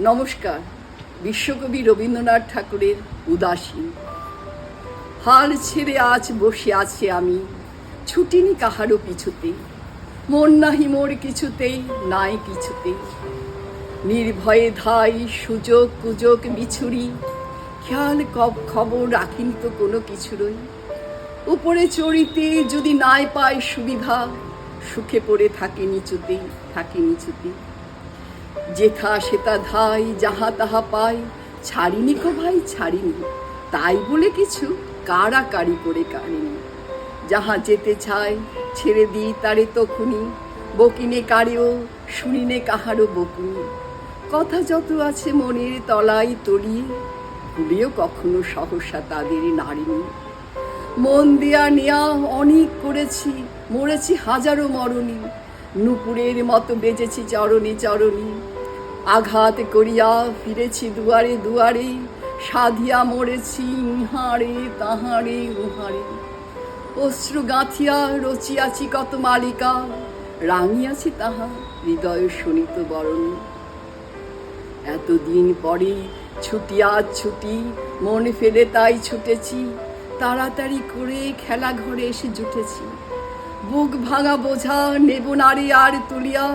নমস্কার, বিশ্বকবি রবীন্দ্রনাথ ঠাকুরের উদাসীন। হাল ছেড়ে আজ বসে আছি আমি, ছুটিনি কাহারও পিছুতে মন নাহি মোর কিছুতেই, নাই কিছুতেই। নির্ভয়ে ধাই, সুযোগ কুযোগ বিছুরি, খেয়াল কব খবর রাখিনি তো কোনো কিছুরই। উপরে চড়িতে যদি নাই পাই সুবিধা, সুখে পড়ে থাকে নিচুতে থাকে নিচুতে যেথা সেতা ধাই, যাহা তাহা পাই, ছাড়িনি কো ভাই, ছাড়িনি। তাই বলে কিছু কাড়াকাড়ি করে কাড়িনি যাহা যেতে চায়, ছেড়ে দিই তারে তখুনি। বকিনে কারেও, শুনিনে কাহারও বকুনি। কথা যত আছে মনের তলায় তলিয়ে ভুলেও কখনো সহসা তাদের নারিনি মন দেয়া নেয়া অনেক করেছি, মরেছি হাজারো মরণী। নুপুরের মতো বেজেছি চরণে চরণী। আঘাত করিয়া ফিরেছি দুয়ারে দুয়ারে, সাধিয়া মরেছি ইহারে তাহারে উহারে। অশ্রু গাঁথিয়া রচিয়াছি কত মালিকা, রাঙিয়াছি তাহা হৃদয় শোনিত বরণ। এতদিন পরে ছুটি আজ ছুটি, মন ফেলে তাই ছুটেছি, তাড়াতাড়ি করে খেলা ঘরে এসে জুটেছি। বুক ভাঙা বোঝা নেব নারে আর তুলিয়া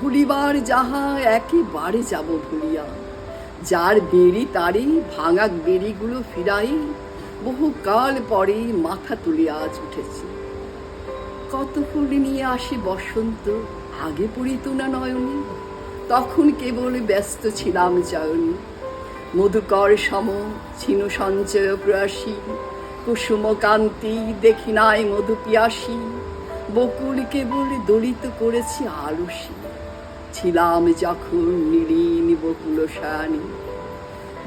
ভুলিবার যাহা একেবারে যাব ভুলিয়া। যার বেরি তারে ভাঙা বেরিগুলো ফিরাই বহু কাল পরে মাথা তুলিয়া আজ উঠেছি। কত ফুল নিয়ে আসে বসন্ত, আগে পড়িত না নয়নে, তখন কেবল ব্যস্ত ছিলাম চয়নে। মধুকর সম ছিন সঞ্চয় প্রয়াসী কুসুম কান্তি দেখি নাই মধু পিয়াসী বকুল কেবল দলিত করেছি আলসী। ছিলাম যখন নীলিন বকুল সায়ানি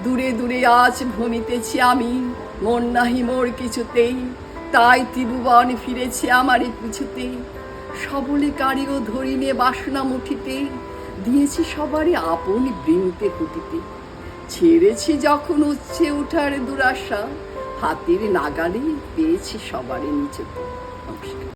দূরে দূরে আজ ভ্রমিতেছি আমি, মন নাহি মোর কিছুতেই। তাই ত্রিভুবন ফিরেছে আমারই পিছুতে। সবলে কারিও ধরি ধরিনে বাসনা মুঠিতে। দিয়েছি সবারই আপন বৃন্তে কুটিতে ছেড়েছি যখন উচ্ছে উঠার দুরাশা, হাতের নাগালে পেয়েছি সবারই নিচেতে। নমস্কার।